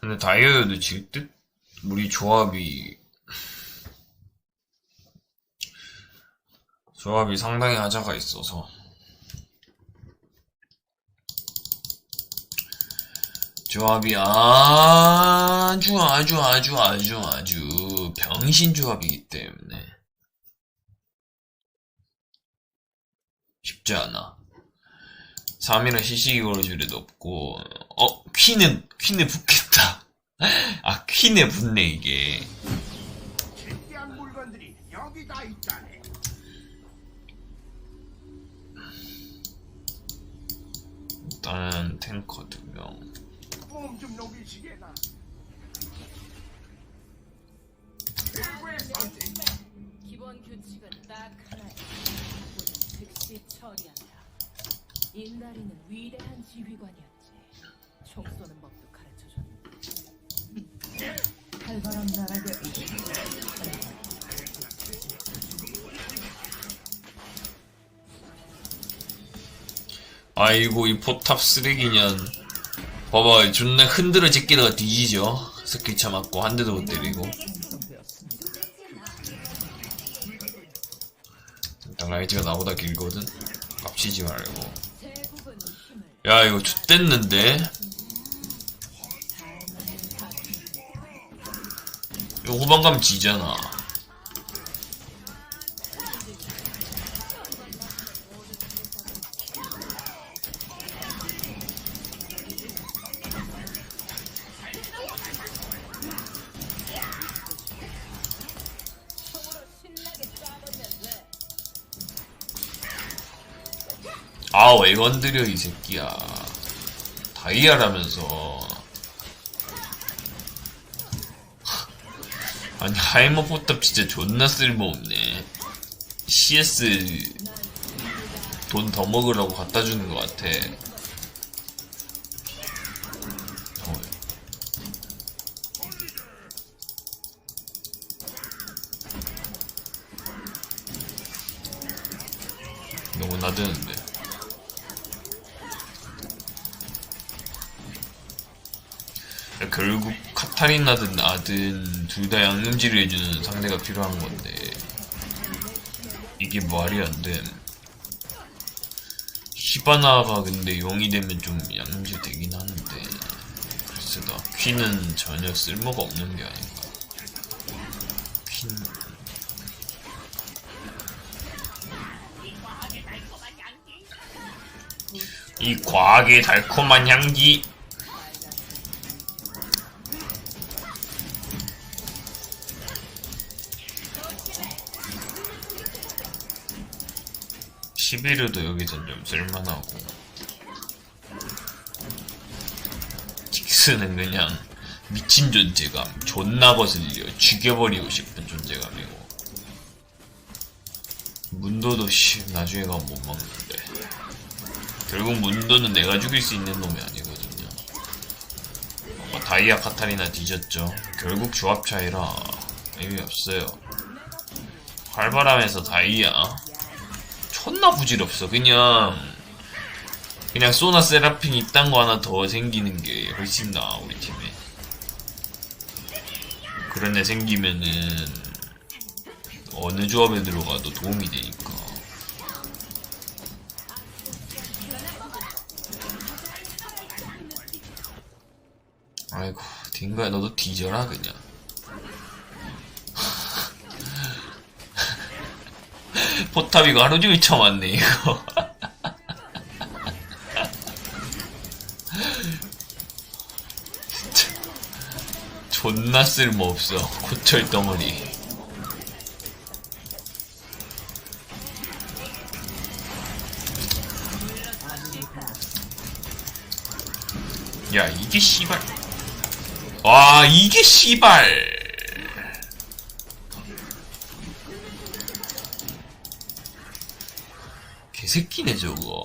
근데 다이어도 질 듯? 우리 조합이 조합이 상당히 하자가 있어서 조합이 아주 아주 아주 아주 아주 병신 조합이기 때문에 쉽지 않아. 3이라 시식이 걸어줄 애도 없고 어 퀸은 퀸에 붙겠다. 아 퀸에 붙네 이게. 일단 탱커 두 명. 선택. 기본 규칙은 딱 하나야. 우리는 즉시 처리한다. 인다리는 위대한 지휘관이었지. 총 쏘는 법도 나라가 이제 아이고 이 포탑 쓰레기년. 봐봐 존나 흔들어 제끼다가 뒤지죠. 스킬 차 맞고 한 대도 못 때리고. 일단 라이트가 나보다 길거든. 깝치지 말고. 야 이거 X됐는데? 후반 가면 지잖아. 아, 왜 건드려, 이 새끼야. 다이아라면서. 하이머 포탑 진짜 존나 쓸모없네. CS 돈 더 먹으라고 갖다 주는 것 같아. 어. 너무 나대는데. 결국 카타리나든 나든 둘 다 양념질을 해주는 상대가 필요한 건데 이게 말이 안 돼. 히바나가 근데 용이 되면 좀 양념질 되긴 하는데 글쎄다 퀸은 전혀 쓸모가 없는 게 아닌가. 퀸 이 과하게 달콤한 향기. 시비르도 여기선 좀 쓸만하고. 킥스는 그냥 미친 존재감 존나 거슬려 죽여버리고 싶은 존재감이고. 문도도 씨 나중에 가면 못 막는데. 결국 문도는 내가 죽일 수 있는 놈이 아니거든요. 어, 다이아 카타리나 뒤졌죠. 결국 조합 차이라 의미 없어요. 활발함에서 다이아 존나 부질없어. 그냥 그냥 소나 세라핀 이딴 거 하나 더 생기는 게 훨씬 나아 우리 팀에. 그런 애 생기면은 어느 조합에 들어가도 도움이 되니까. 아이고 딩가야 너도 뒤져라 그냥. 포탑 이거 하루 종일 쳐맞네 이거. 존나 쓸모없어 고철 덩어리. 야 이게 씨발. 와 이게 씨발 개새끼네 저거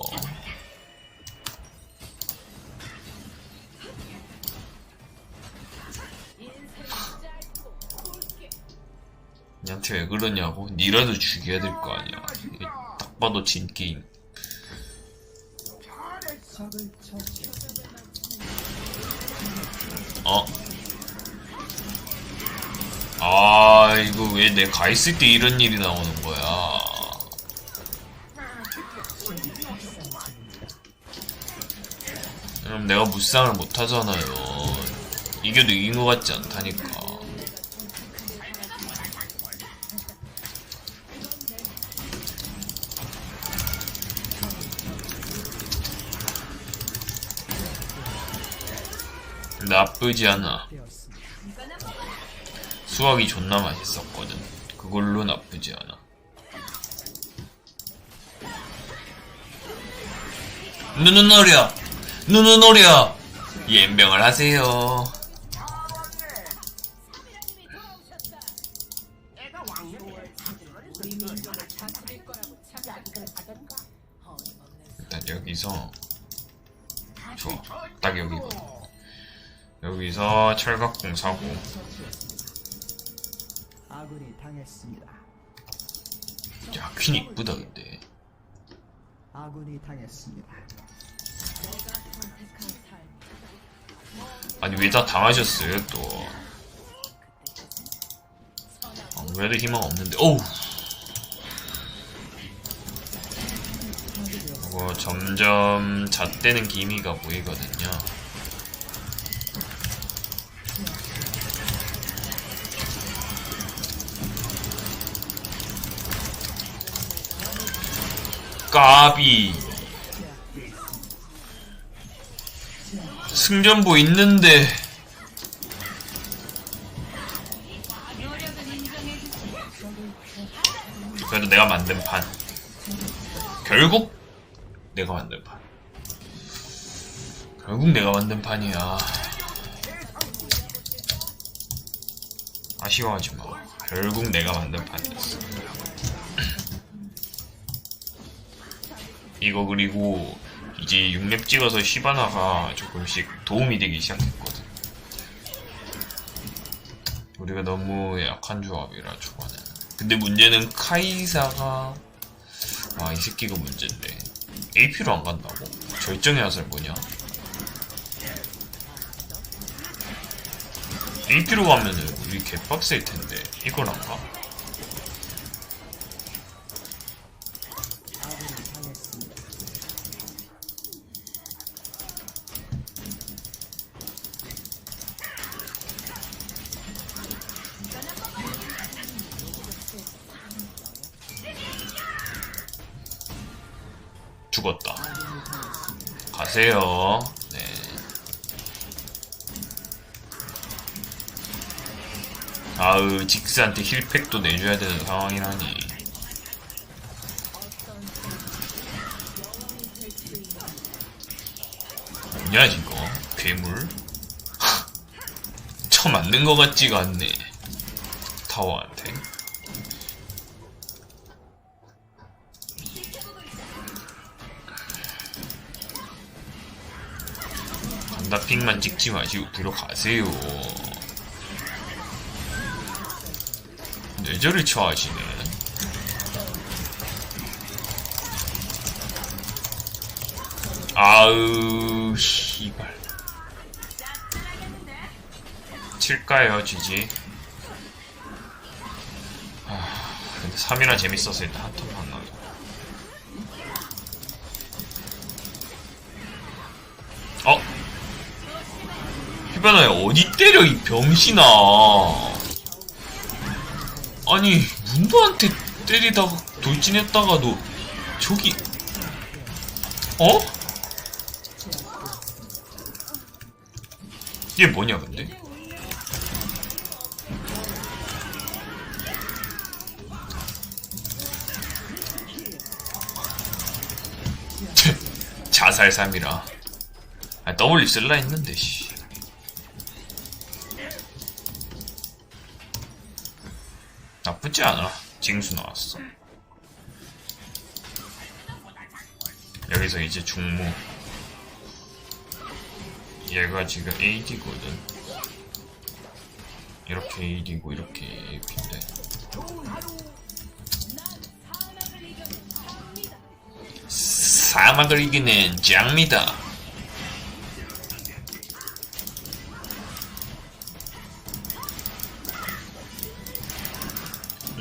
니한테 왜 그러냐고? 니라도 죽여야 될 거 아니야 딱 봐도 진 게임. 어? 아 이거 왜 내 가 있을 때 이런 일이 나오는 거야 내가 무쌍을 못하잖아요 이겨도 이긴 것 같지 않다니까 나쁘지 않아 수학이 존나 맛있었거든. 그걸로 나쁘지 않아. 어려! 눈은 어려! 연병을 하세요. 일단 여기서 좋아. 딱 여기거든. 여기서 철갑공 사고 아군이 당했습니다. 야퀸 이쁘다 근데 아군이 당했습니다. 아니 왜 다 당하셨어요 또? 아무래도 희망 없는데. 어우! 이거 점점 잣대는 기미가 보이거든요. 까비 승전보 있는데. 그래도 내가 만든 판. 결국 내가 만든 판. 결국 내가 만든 판이야. 아쉬워하지 마. 결국 내가 만든 판이었어. 이거 그리고 이제 6렙 찍어서 시바나가 조금씩 도움이 되기 시작했거든 우리가 너무 약한 조합이라 초반에 근데 문제는 카이사가 아 이 새끼가 문제인데 AP로 안 간다고? 절정의 화살 뭐냐? AP로 가면은 우리 개빡셀 텐데 이걸 안 가? 죽었다. 가세요. 네. 아으, 직스한테 힐팩도 내줘야 되는 상황이라니. 뭐냐, 이거? 괴물? 쳐 맞는 것 같지가 않네. 타워한테. 핑만 찍지 마시고 들어가세요. 뇌절을 처하시네. 아으, 씨발. 칠까요, 지지? 아, 근데 3이나 재밌었을 때 한턴 안 휴변아야 어디 때려 이 병신아 아니 문도한테 때리다가 돌진했다가도 저기 어? 이게 뭐냐 근데? 자살 3이라 아, W 쓸라 했는데, 씨. 나쁘지 않아. 징수 나왔어. 여기서 이제 중무. 얘가 지금 AD거든. 이렇게 AD고, 이렇게 AP인데. 사막을 이기는 장미다.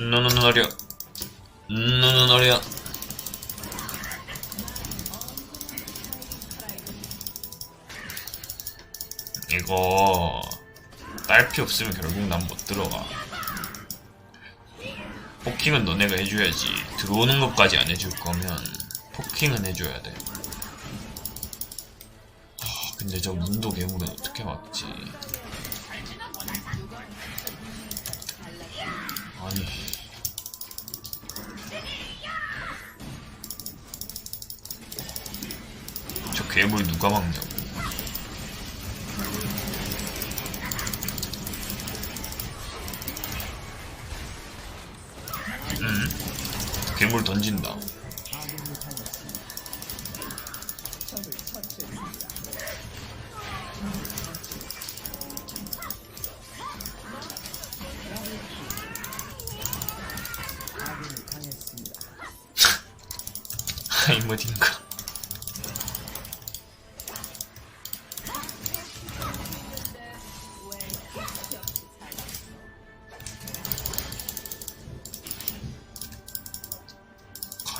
너는 어려. 이거 딸피 없으면 결국 난 못 들어가. 포킹은 너네가 해줘야지. 들어오는 것까지 안 해줄 거면 포킹은 해줘야 돼. 하, 근데 저 문도 괴물은 어떻게 막지? 아니. 저 괴물 누가 막냐고. 음. 괴물 던진다. 당했습니다. 하이머딘가.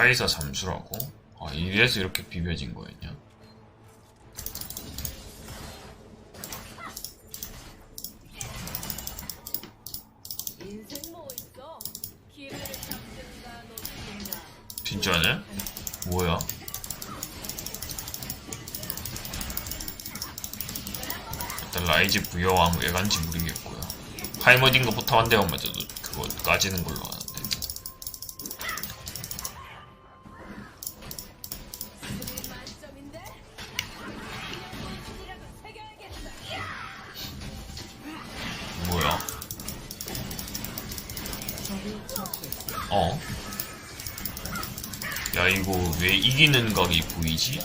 카이사 잠수라고? 아 이래서 이렇게 비벼진 거였냐? 진짜네? 뭐야? 일단 라이즈 부여왕 왜 간지 모르겠고요. 하이머딘가 포탑 한 대만 맞아도 그거 까지는 걸로 아는 왜 이기는 각이 보이지?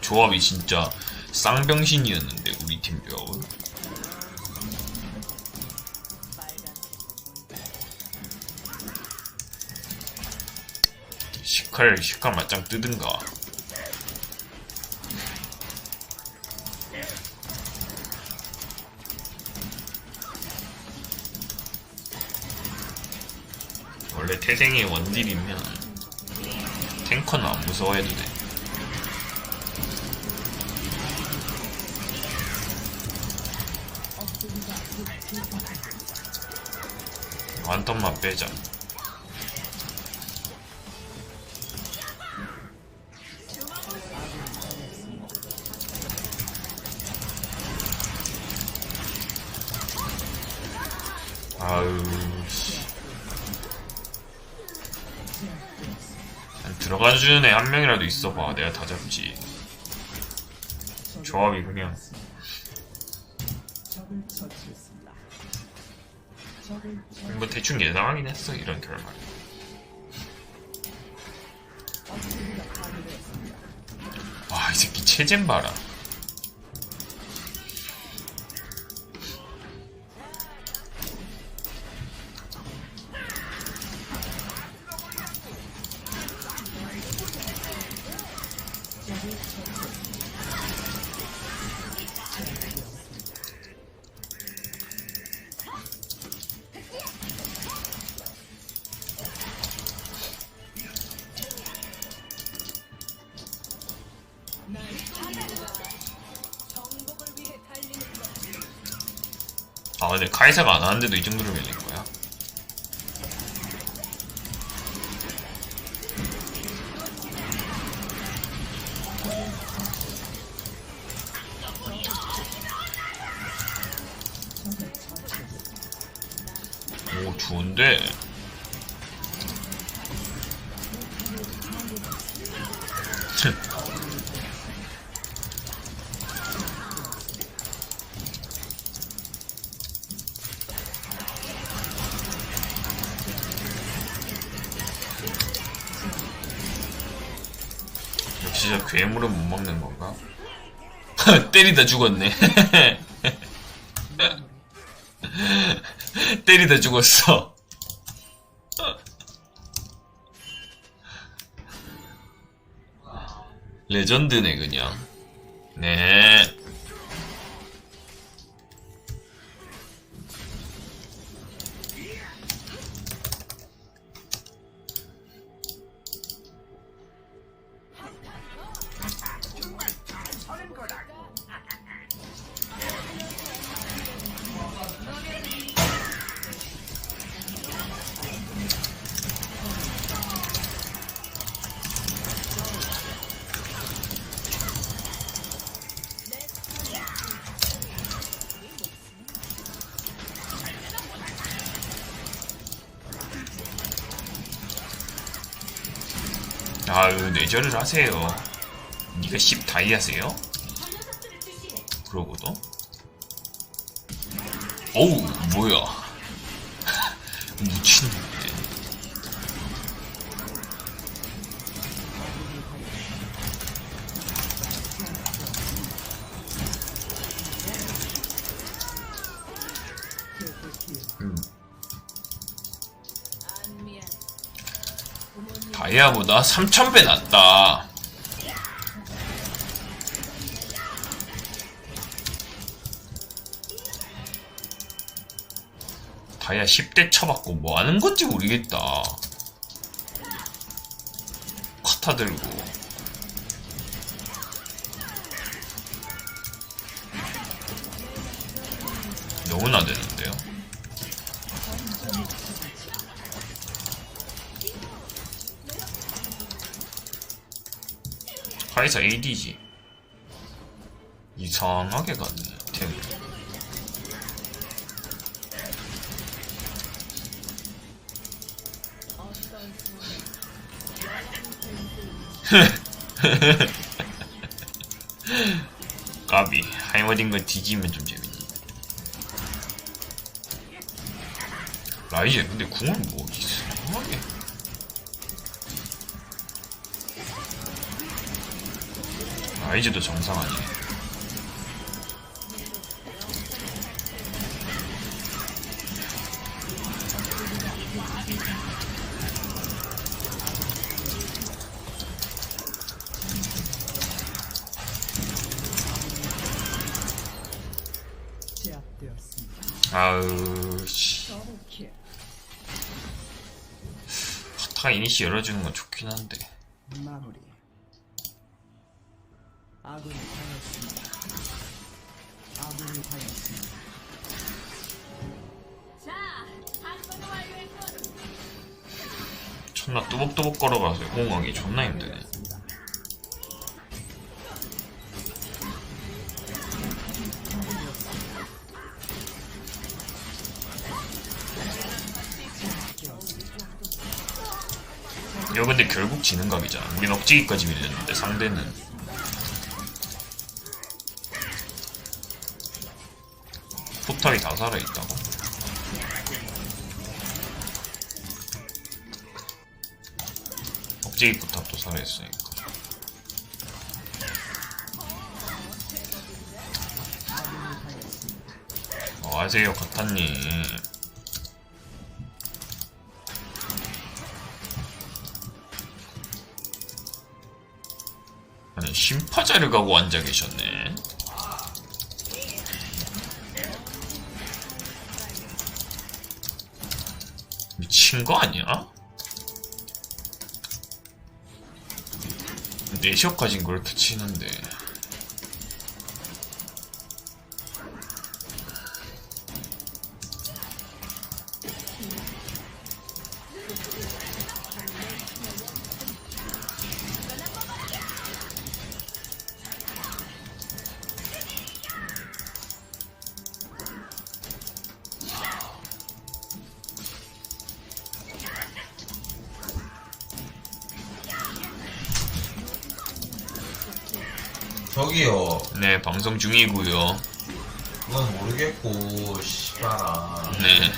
조합이 진짜 쌍병신이었는데 우리 팀 조합은 시칼 시칼 맞짱 뜨든가 원래 태생이 원딜이면 탱커는 안 무서워해도 돼. 완턴만 빼자. 아유, 들어가주는 애 한 명이라도 있어봐. 내가 다 잡지. 조합이 그냥. 뭐 대충 예상하긴 했어, 이런 결말. 와, 이 새끼 체젠 봐라. 카이사가 안 하는데도 이 정도로 밀린 거야? 오, 좋은데? 때리다 죽었네. 때리다 죽었어. 레전드네 그냥. 네. 아유 내절을 하세요. 니가 10 다이아세요? 그러고도. 어우 뭐야. 미친 다이아보다 3000배 낫다. 다이아 10대 쳐받고 뭐 하는 건지 모르겠다. 카타 들고. 너무나 되는데요 카이사 AD지. 이상하게 갔네 템 까비 하이머딩 건 뒤지면 좀 재밌니 라이즈 근데 궁은 뭐 이상하게 라이즈도 정상 아니네 제압되었습니다. 아우 씨. 카타가 이니시 열어주는 건 좋긴 한데 뚜벅뚜벅 걸어가서 호응하기 존나 힘드네. 이거 근데 결국 지는 각이잖아. 우린 억지기까지 밀렸는데 상대는. 포탑이 다 살아있다고 억제기 포탑도 살아있으니까. 어, 아세요 카타님. 아니 심파자를 가고 앉아 계셨네. 미친 거 아니야? 네셔까진 그렇게 치는데 방송 중이고요 그건 모르겠고, 씨발아. 네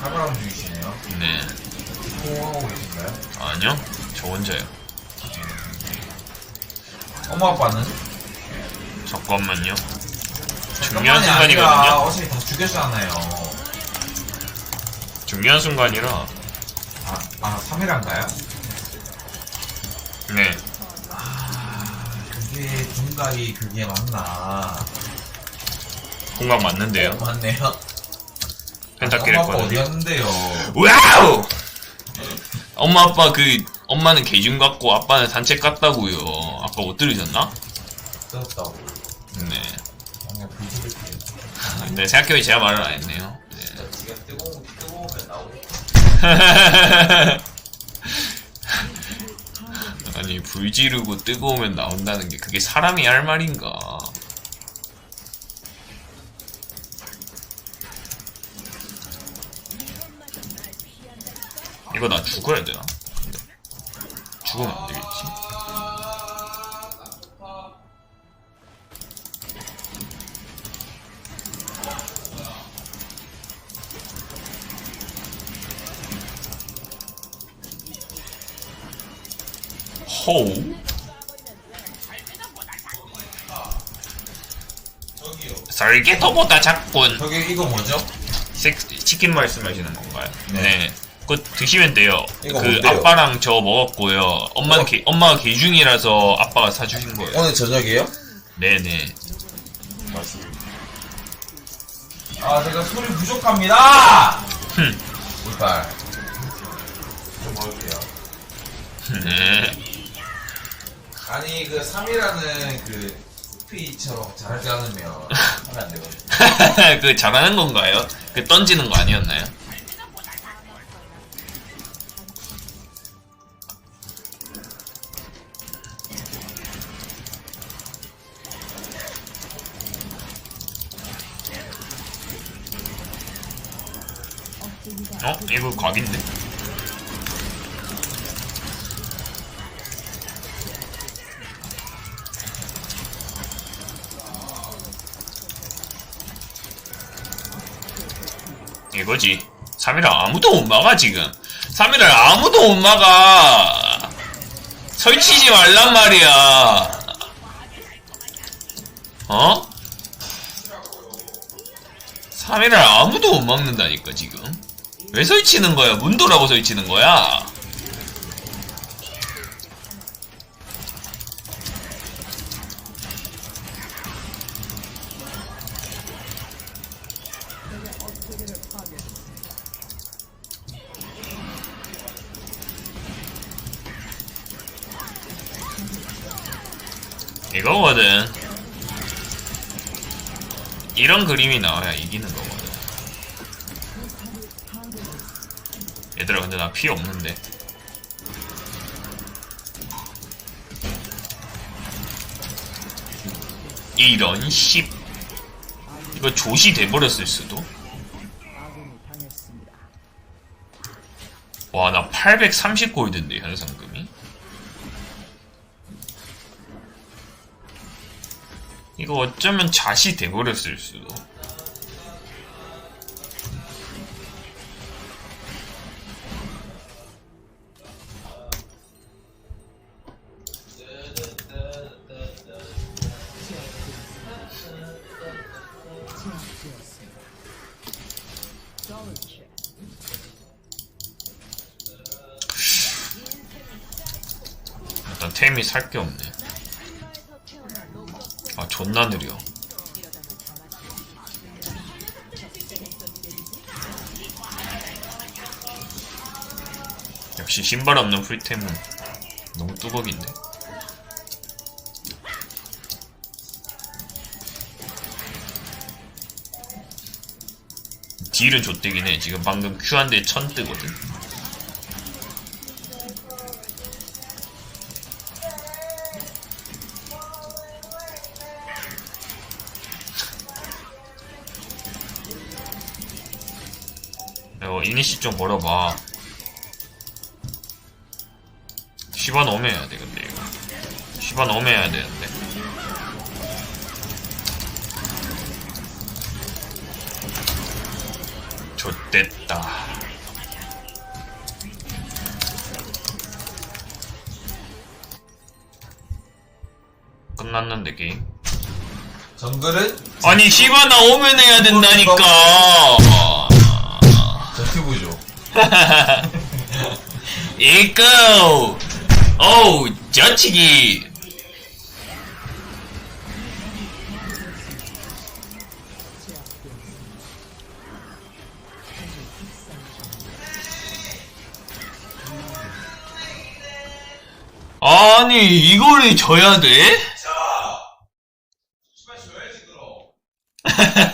사바람 중이시네요. 네. 통화하고 계신가요? 아니요 저 혼자요 엄마 아빠는? 잠깐만요 잠깐만이 중요한 아니라 순간이거든요 어차피 다 죽였잖아요. 중요한 순간이라 아, 아, 3일한가요? 네 그게 분각이 그게 맞나? 공각 맞는데요 어, 맞네요. 엄마 아빠 했거든요 어디였는데요? 와우! 엄마 아빠 그 엄마는 개중 같고 아빠는 산책 갔다고요. 아까 못 들으셨나? 뜨겁다고. 네. 그냥 불지를게요. 네 생각해보니 제가 말을 안 했네요. 네. 지가 뜨거운, 뜨거우면 나오겠다. 아니 불 지르고 뜨거우면 나온다는 게 그게 사람이 할 말인가? 이거 나 죽어야 되나? 죽으면 안 되겠지? 호우. 설계도보다 작군 저기 이거 뭐죠? 색, 치킨 말씀하시는 건가요? 네. 그거 드시면 돼요. 이거 그 뭔데요? 아빠랑 저 먹었고요. 엄마는 어? 개, 엄마가 개중이라서 아빠가 사주신 거예요. 오늘 저녁이에요? 네네. 아, 제가 술이 부족합니다! 아니, 그, 3이라는 그, 스피처럼 잘하지 않으면 하면 안 되거든요. 그 잘하는 건가요? 그 던지는 거 아니었나요? 어? 이거 각인데? 이거지. 3일을 아무도 못 막아, 지금. 3일을 아무도 못 막아. 설치지 말란 말이야. 어? 3일을 아무도 못 막는다니까, 지금. 왜 설치는 거야? 문도라고 설치는 거야? 이거거든. 이런 그림이 나와야 이기는 거거든. 얘들아, 근데 나 피 없는데. 이런 씨. 이거 조시 돼버렸을 수도? 와, 나 830골드인데, 현상금 이? 이거 어쩌면 자시 돼버렸을 수도. 템이 살 게 없네. 아, 존나 느려. 역시 신발 없는 풀템은 너무 뚜벅인데. 딜은 좆되긴 해. 지금 방금 Q 한대 천 뜨거든. 이니시 좀 걸어봐. 시바 넘어야 돼, 근데 이거. 시바 넘어야 되는데. 좆됐다. 끝났는데, 게임. 정글은 아니, 시바 나 오면 해야 된다니까! 전투부죠. 이고! 어우, 저치기! 아니, 이거를 져야 돼?